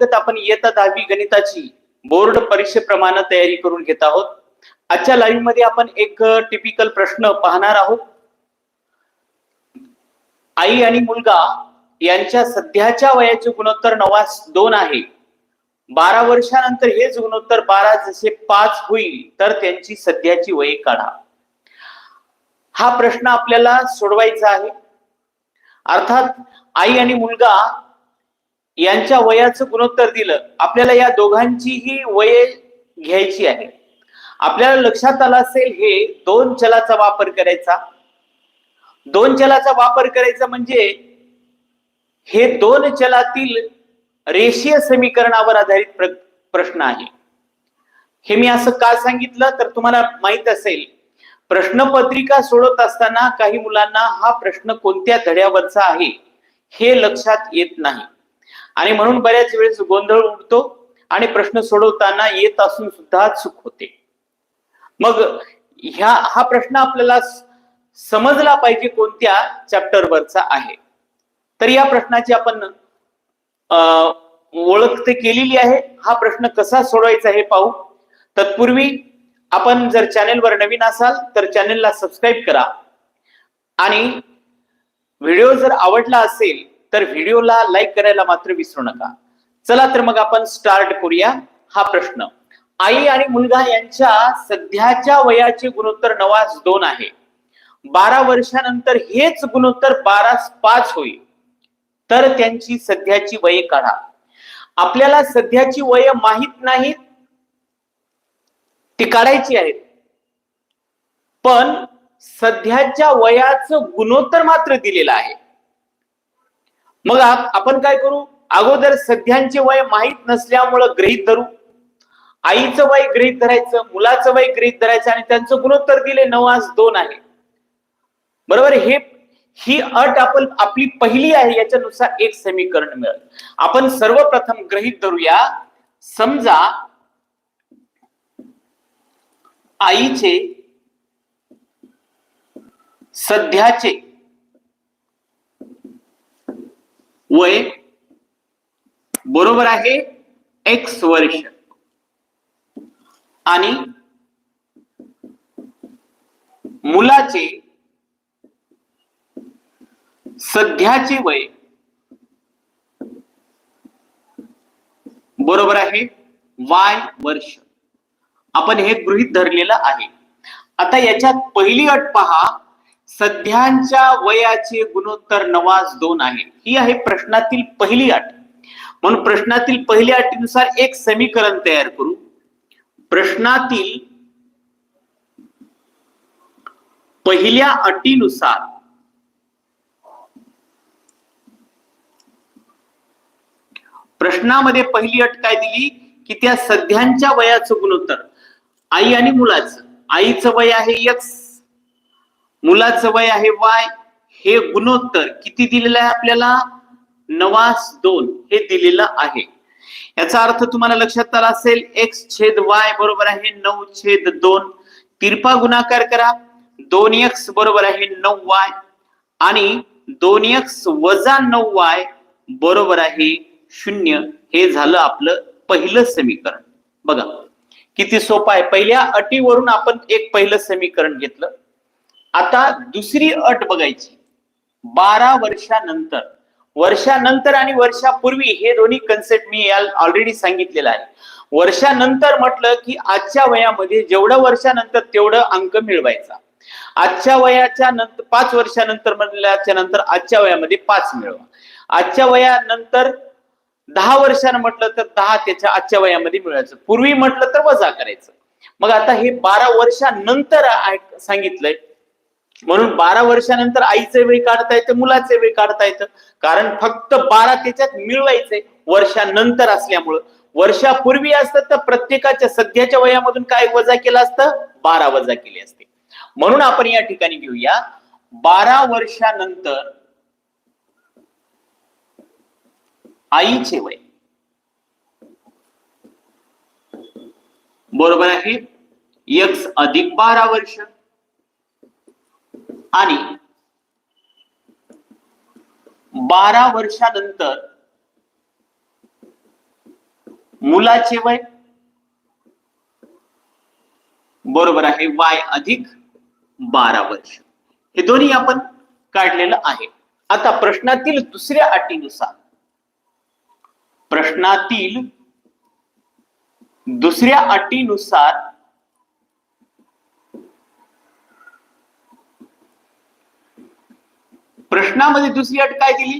अंतर्गत आपण इयत्ता दहावी गणिताची बोर्ड परीक्षेप्रमाणे तयारी करून घेत आहोत. आजच्या लाईव्हमध्ये आपण एक टिपिकल प्रश्न पाहणार आहोत. आई आणि मुलगा यांच्या सध्याच्या वयाचे गुणोत्तर नवास दोन आहे. बारा वर्षानंतर हेच गुणोत्तर बारा जसे पाच होईल तर त्यांची सध्याची वय काढा. हा प्रश्न आपल्याला सोडवायचा आहे. अर्थात आई आणि मुलगा यांच्या वयाचं गुणोत्तर दिलं आपल्याला या दोघांचीही वये घ्यायची आहे. आपल्याला लक्षात आलं असेल हे दोन चलाचा वापर करायचा. दोन चलाचा वापर करायचा म्हणजे हे दोन चलातील रेषीय समीकरणावर आधारित प्र- प्रश्न आहे. हे मी असं का सांगितलं? तर तुम्हाला माहीत असेल प्रश्नपत्रिका सोडवत असताना काही मुलांना हा प्रश्न कोणत्या धड्यावरचा आहे हे लक्षात येत नाही. आणि म्हणून बऱ्याच वेळेस गोंधळ उडतो आणि प्रश्न सोडवताना येत असून सुद्धा चूक होते. मग ह्या हा प्रश्न आपल्याला समजला पाहिजे कोणत्या चॅप्टरवरचा आहे. तर या प्रश्नाची आपण ओळख ते केलेली आहे. हा प्रश्न कसा सोडवायचा हे पाहू. तत्पूर्वी आपण जर चॅनेलवर नवीन असाल तर चॅनेलला सबस्क्राईब करा. आणि व्हिडिओ जर आवडला असेल तर व्हिडिओला लाईक करायला मात्र विसरू नका. चला तर मग आपण स्टार्ट करूया हा प्रश्न. आई आणि मुलगा यांच्या सध्याच्या वयाचे गुणोत्तर नवास दोन आहे. बारा वर्षानंतर हेच गुणोत्तर बारा पाच होईल. तर त्यांची सध्याची वये काढा. आपल्याला सध्याची वय माहीत नाहीत ती काढायची आहेत. पण सध्याच्या वयाचं गुणोत्तर मात्र दिलेलं आहे. मग आपण काय करू? अगोदर सध्यांचे वय माहीत नसल्यामुळं गृहीत धरू. आईचं वय गृहीत धरायचं मुलाचं वय गृहीत धरायचं आणि त्यांचं गुणोत्तर दिले नवास दोन आहे. बरोबर? हे ही अट आपण आपली पहिली आहे याच्यानुसार एक समीकरण मिळेल. आपण सर्वप्रथम गृहीत धरूया समजा आईचे सध्याचे वय बरोबर आहे एक्स वर्ष. आणि मुलाचे सध्याचे वय बरोबर आहे वाय वर्ष. आपण हे गृहित धरलेलं आहे. आता याच्यात पहिली अट पहा. सध्यांच्या वयाचे गुणोत्तर नवाज दोन आहे. ही आहे प्रश्नातील पहिली अट. म्हणून प्रश्नातील पहिल्या अटीनुसार एक समीकरण तयार करू. प्रश्नातील पहिल्या अटीनुसार प्रश्नामध्ये पहिली अट काय दिली? की त्या सध्यांच्या वयाचं गुणोत्तर. आई आणि मुलाचं. आईचं वय आहे एक्स मुलाचं वय आहे वाय. हे गुणोत्तर किती दिलेलं आहे आपल्याला? नवास दोन हे दिलेलं आहे. याचा अर्थ तुम्हाला लक्षात आला असेल एक्स छेद वाय बरोबर आहे नऊ छेद दोन. तिरपा गुणाकार करा. दोन एक्स बरोबर आहे नऊ वाय आणि दोन एक्स वजा नऊ वाय बरोबर आहे शून्य. हे झालं आपलं पहिलं समीकरण. बघा किती सोपं आहे. पहिल्या अटीवरून आपण एक पहिलं समीकरण घेतलं. आता दुसरी अट बघायची. बारा वर्षानंतर वर्षानंतर आणि वर्षापूर्वी हे दोन्ही कन्सेप्ट मी या ऑलरेडी सांगितलेलं आहे. वर्षानंतर म्हटलं की आजच्या वयामध्ये जेवढं वर्षानंतर तेवढं अंक मिळवायचा. आजच्या वयाच्या नंतर पाच वर्षानंतर म्हटल्याच्या नंतर आजच्या वयामध्ये पाच मिळवा. आजच्या वयानंतर दहा वर्षानं म्हटलं तर दहा त्याच्या आजच्या वयामध्ये मिळवायचं. पूर्वी म्हटलं तर वजा करायचं. मग आता हे बारा वर्षानंतर सांगितलंय. म्हणून बारा वर्षानंतर आईचे वेळ काढता येतं मुलाचे वेळ काढता येतं. कारण फक्त बारा त्याच्यात मिळवायचे वर्षानंतर असल्यामुळं. वर्षापूर्वी असतं तर प्रत्येकाच्या सध्याच्या वयामधून काय वजा केलं असतं? बारा वजा केली असते. म्हणून आपण या ठिकाणी घेऊया. बारा वर्षानंतर आईचे वय. बरोबर आहे? एक्स अधिक बारा वर्ष. आणि बारा वर्षानंतर मुलाचे वय बरोबर आहे वाय अधिक बारा वर्ष. हे दोन्ही आपण काढलेलं आहे. आता प्रश्नातील दुसऱ्या अटीनुसार प्रश्नातील दुसऱ्या अटीनुसार प्रश्नामध्ये दुसरी अट काय दिली?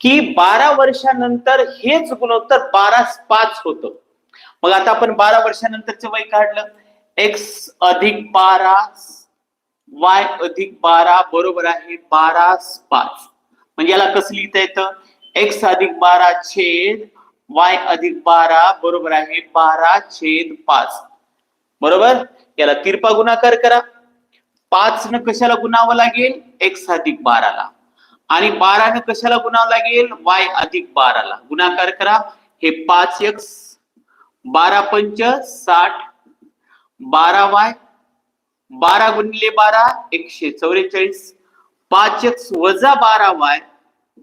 की बारा वर्षानंतर हेच गुणोत्तर बारा पाच होत. मग आता आपण बारा वर्षानंतरचं वय काढलं. एक्स अधिक बारा वाय अधिक बारा बरोबर आहे बारा पाच. म्हणजे याला कसं लिहिता येतं? एक्स अधिक बारा छेद वाय अधिक बारा बरोबर आहे बारा छेद पाच. बरोबर? याला तिरपा गुणाकार करा. पाच न कशाला गुणावं लागेल? एक्स अधिक बाराला. आणि बारानं कशाला गुणावं लागेल? वाय अधिक बाराला. गुणाकार करा. हे पाच एक्स बारा पंच साठ बारा वाय बारा गुणिले बारा एकशे चौवेचाळीस. पाच एक्स वजा बारा वाय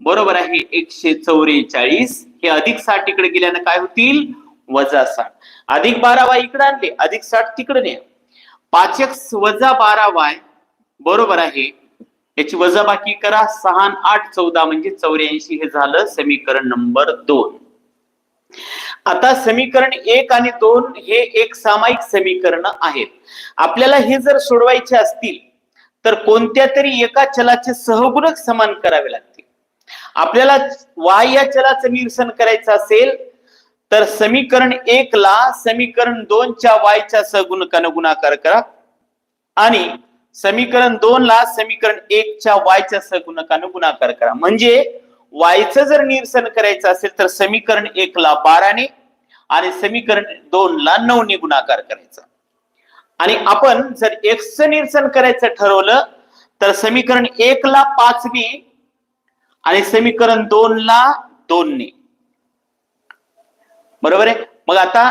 बरोबर आहे एकशे चौवेचाळीस. हे अधिक साठ इकडे गेल्यानं काय होतील? वजा साठ. अधिक बारा वाय इकडे आणले अधिक साठ तिकडे ने पाच एक्स वजा बारा वाय बरोबर आहे. याची वजाबाकी करा. सहा आठ चौदा म्हणजे चौऱ्याऐंशी. हे झालं समीकरण नंबर दोन. आता समीकरण एक आणि दोन हे एक सामायिक समीकरण आहेत. आपल्याला हे जर सोडवायचे असतील तर कोणत्या तरी एका चलाचे सहगुणक समान करावे लागतील. आपल्याला वाय या चलाचं निरसन करायचं असेल तर समीकरण एक ला समीकरण दोनच्या वायच्या सहगुणकानं गुणाकार करा. आणि समीकरण दोन ला समीकरण एकच्या वायच्या सहगुणकानं गुणाकार करा. म्हणजे वायचं जर निरसन करायचं असेल तर समीकरण एक ला बाराने आणि समीकरण दोन ला नऊने गुणाकार करायचा. आणि आपण जर एक्सचं निरसन करायचं ठरवलं तर समीकरण एक ला पाचने आणि समीकरण दोन ला दोनने. बरोबर आहे? मग आता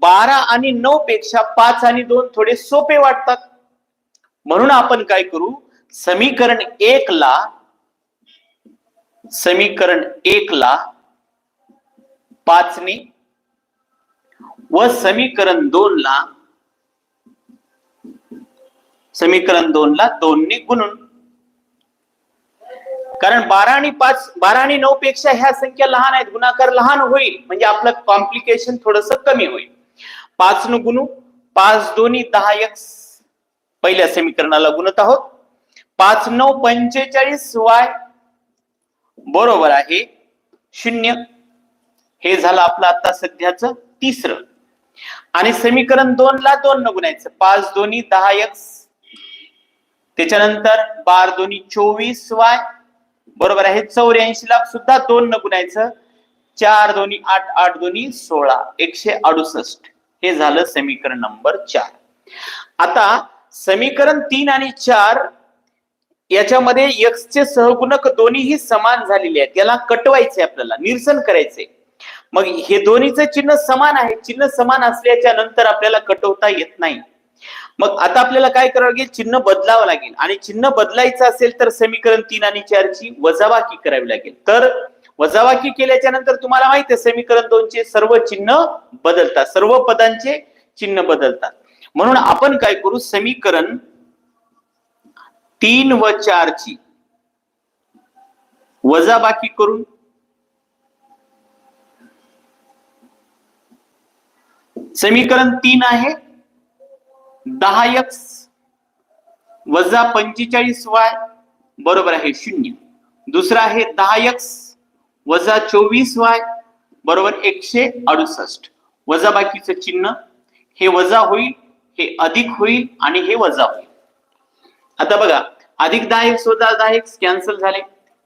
बारा आणि नऊ पेक्षा पाच आणि दोन थोडे सोपे वाटतात. म्हणून आपण काय करू? समीकरण एक ला समीकरण एक ला पाचने व समीकरण दोन ला समीकरण दोन ला दोनने गुणून. कारण बारा आणि पाच बारा आणि नऊ पेक्षा ह्या संख्या लहान आहेत. गुणाकार लहान होईल. म्हणजे आपलं कॉम्प्लिकेशन थोडस कमी होईल. पाच न गुणू पाच दोन्ही दहा एक पहिल्या समीकरणाला गुणत आहोत. पाच नऊ पंचेचाळीस वाय बरोबर आहे शून्य. हे झालं आपलं आता सध्याचं तिसरं. आणि समीकरण दोन ला दोन न गुणायचं. पाच दोन्ही दहा एक त्याच्यानंतर बार दोन्ही चोवीस वाय. बरोबर आहे. चौऱ्याऐंशी ला सुद्धा दोन न गुणायचं. चार दोन्ही आठ आठ दोन्ही सोळा. एकशे अडुसष्ट. हे झालं समीकरण नंबर चार. आता समीकरण तीन आणि चार याच्यामध्ये एक्स चे सहगुणक दोन्हीही समान झालेले आहेत. याला कटवायचे आपल्याला. निरसन करायचे. मग हे दोन्हीचं चिन्ह समान आहे. चिन्ह समान असल्याच्या नंतर आपल्याला कटवता येत नाही. मग आता आपल्याला काय करावं लागेल? चिन्ह बदलावं लागेल. आणि चिन्ह बदलायचं असेल तर समीकरण तीन आणि चारची वजाबाकी करावी लागेल. तर वजाबाकी केल्याच्यानंतर तुम्हाला माहिती आहे समीकरण दोनचे सर्व चिन्ह बदलतात. सर्व पदांचे चिन्ह बदलतात. म्हणून आपण काय करू? समीकरण तीन व चारची वजाबाकी करून समीकरण तीन आहे दहा एक्स वजा पंचेचाळीस वाय बरोबर आहे शून्य. दुसरा आहे दहा एक्स वजा चोवीस वाय बरोबर एकशे अडुसष्ट. वजा बाकीचं चिन्ह हे वजा होईल हे अधिक होईल आणि हे वजा होईल. आता बघा अधिक दहा एक्स वजा दहा एक्स कॅन्सल झाले.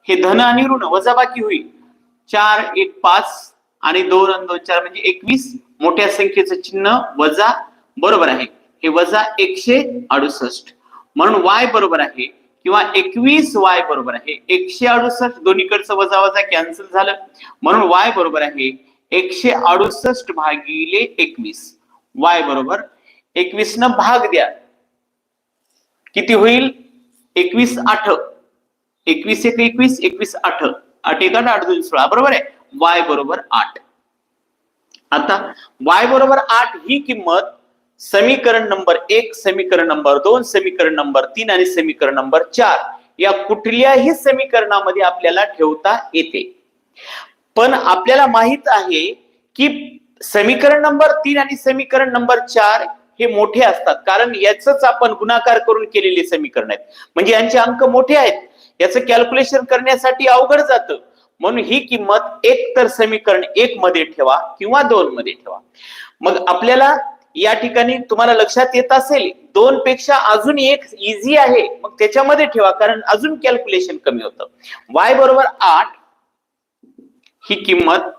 हे धन आणि ऋण वजा बाकी होईल. चार एक पाच आणि दोन आणि दोन चार म्हणजे एकवीस. मोठ्या संख्येचं चिन्ह वजा बरोबर आहे. हे वजा एकशे अडुसष्ट. म्हणून वाय बरोबर आहे किंवा एकवीस वाय बरोबर आहे. एकशे अडुसष्ट दोन्हीकडचं वजा वजा कॅन्सल झालं. म्हणून वाय बरोबर आहे एकशे अडुसष्ट भागिले एकवीस. वाय बरोबर एकवीस न भाग द्या. किती होईल? एकवीस आठ. एकवीस एक एकवीस एकवीस आठ. आठ एक आठ आठ दोन सोळा. बरोबर आहे? वाय बरोबर आठ. आता वाय बरोबर आठ ही किंमत समीकरण नंबर एक समीकरण नंबर दोन समीकरण नंबर तीन आणि समीकरण नंबर चार या कुठल्याही समीकरणामध्ये आपल्याला ठेवता येते. पण आपल्याला माहीत आहे की समीकरण नंबर तीन आणि समीकरण नंबर चार हे मोठे असतात. कारण याच आपण गुणाकार करून केलेले समीकरण आहेत. म्हणजे यांचे अंक मोठे आहेत. याचं कॅल्क्युलेशन करण्यासाठी अवघड जातं. म्हणून ही किंमत एक तर समीकरण एक मध्ये ठेवा किंवा दोन मध्ये ठेवा. मग आपल्याला या ठिकाणी तुम्हाला लक्षात येत असेल दोन पेक्षा अजून एक इझी आहे मग त्याच्यामध्ये ठेवा कारण अजून कॅल्क्युलेशन कमी होतं. वाय बरोबर आठ ही किंमत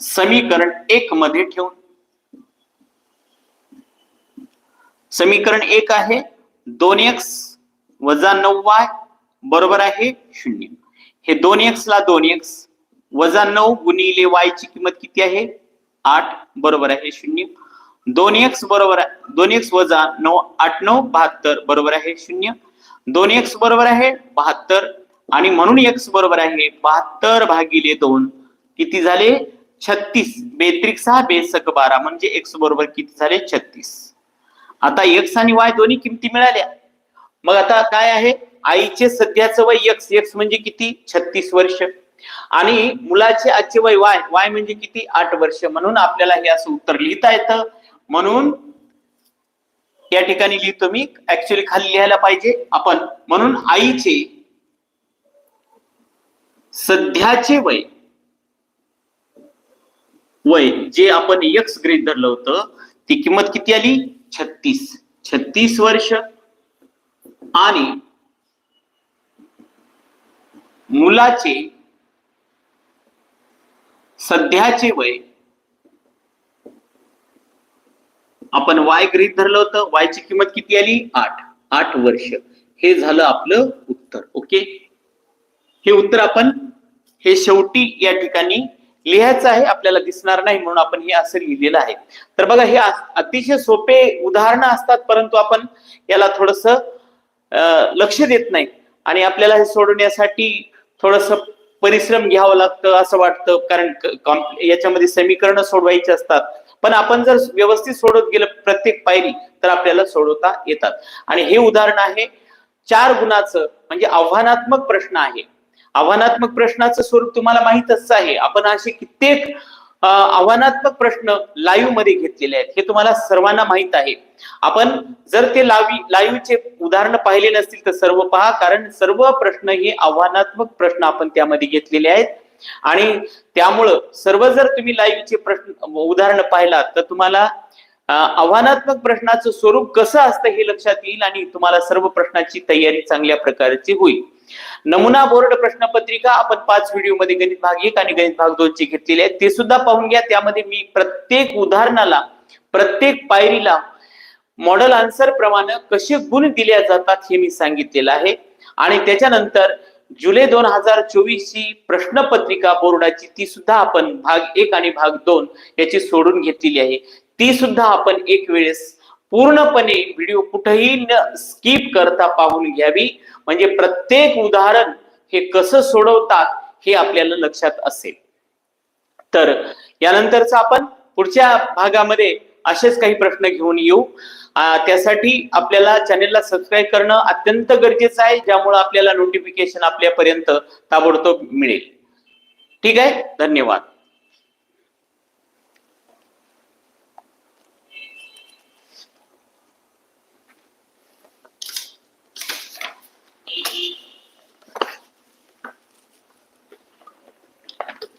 समीकरण एक मध्ये ठेवून. समीकरण एक आहे दोन एक्स वजा नऊ वाय बरोबर आहे शून्य. हे दोन एक्स ला दोन एक्स वजा नऊ गुणिले वाय ची किंमत किती आहे? आठ बरोबर आहे शून्य. दोन एक्स बरोबर आहे दोन एक्स वजा नऊ आठ नऊ बहात्तर बरोबर आहे शून्य. दोन एक्स बरोबर आहे बहात्तर आणि म्हणून एक्स बरोबर आहे बहात्तर भागिले दोन. किती झाले? छत्तीस. बेत्रिक सहा बेसक बारा. म्हणजे एक्स बरोबर किती झाले? छत्तीस. आता एक्स आणि वाय दोन्ही किमती मिळाल्या. मग आता काय आहे? आईचे सध्याचं वय एक्स एक्स म्हणजे किती? छत्तीस वर्ष. आणि मुलाचे आजचे वय वाय वाय म्हणजे किती? आठ वर्ष. म्हणून आपल्याला हे असं उत्तर लिहिता येतं. म्हणून या ठिकाणी लिहितो मी ऍक्च्युली खाली लिहायला पाहिजे आपण. म्हणून आईचे सध्याचे वय वय जे आपण एक्स गृहीत धरलं होतं ती किंमत किती आली? छत्तीस. छत्तीस वर्ष. आणि मुलाचे सध्याचे वय. आपण वाय गृहीत धरलं होतं. वायची किंमत किती आली? आठ. आठ वर्ष. हे झालं आपलं उत्तर. ओके? हे उत्तर आपण हे शेवटी या ठिकाणी लिहायचं आहे. आपल्याला दिसणार नाही म्हणून आपण हे असं लिहिलेलं आहे. तर बघा हे अतिशय सोपे उदाहरणं असतात परंतु आपण याला थोडस लक्ष देत नाही. आणि आपल्याला हे सोडवण्यासाठी थोडस परिश्रम घ्यावं लागतं असं वाटतं. कारण याच्यामध्ये समीकरण सोडवायची असतात. पण आपण जर व्यवस्थित सोडवत गेलं प्रत्येक पायरी तर आपल्याला सोडवता येतात. आणि हे उदाहरण आहे चार गुणाचं म्हणजे आव्हानात्मक प्रश्न आहे. आव्हानात्मक प्रश्नाचं स्वरूप तुम्हाला माहीतच आहे. आपण असे कित्येक आव्हानात्मक प्रश्न लाईव्हमध्ये घेतलेले आहेत. हे तुम्हाला सर्वांना माहीत आहे. आपण जर ते लावी लाईव्हचे उदाहरण पाहिले नसतील तर सर्व पहा कारण सर्व प्रश्न हे आव्हानात्मक प्रश्न आपण त्यामध्ये घेतलेले आहेत. आणि त्यामुळं सर्व जर तुम्ही लाईव्हचे प्रश्न उदाहरण पाहिलात तर तुम्हाला आव्हानात्मक प्रश्नाचं स्वरूप कसं असतं हे लक्षात येईल आणि तुम्हाला सर्व प्रश्नाची तयारी चांगल्या प्रकारची होईल. नमुना बोर्ड प्रश्नपत्रिका आपण पाच व्हिडिओमध्ये गणित भाग एक आणि गणित भाग दोन ची घेतलेले आहे ते सुद्धा पाहून घ्या. त्यामध्ये मी प्रत्येक उदाहरणाला प्रत्येक पायरीला मॉडेल आन्सर प्रमाणे कसे गुण दिल्या जातात हे मी सांगितलेलं आहे. आणि त्याच्यानंतर जुलै दोन हजार चोवीस ची प्रश्नपत्रिका बोर्डाची ती सुद्धा आपण भाग एक आणि भाग दोन याची सोडून घेतलेली आहे. ती सुद्धा आपण एक वेळेस पूर्णपणे व्हिडिओ कुठेही न स्किप करता पाहून घ्यावी. म्हणजे प्रत्येक उदाहरण हे कसं सोडवतात हे आपल्याला लक्षात असेल. तर यानंतरच आपण पुढच्या भागामध्ये असेच काही प्रश्न घेऊन येऊ. त्यासाठी आपल्याला चॅनेलला सबस्क्राईब करणं अत्यंत गरजेचं आहे ज्यामुळे आपल्याला नोटिफिकेशन आपल्यापर्यंत ताबडतोब मिळेल. ठीक आहे? धन्यवाद.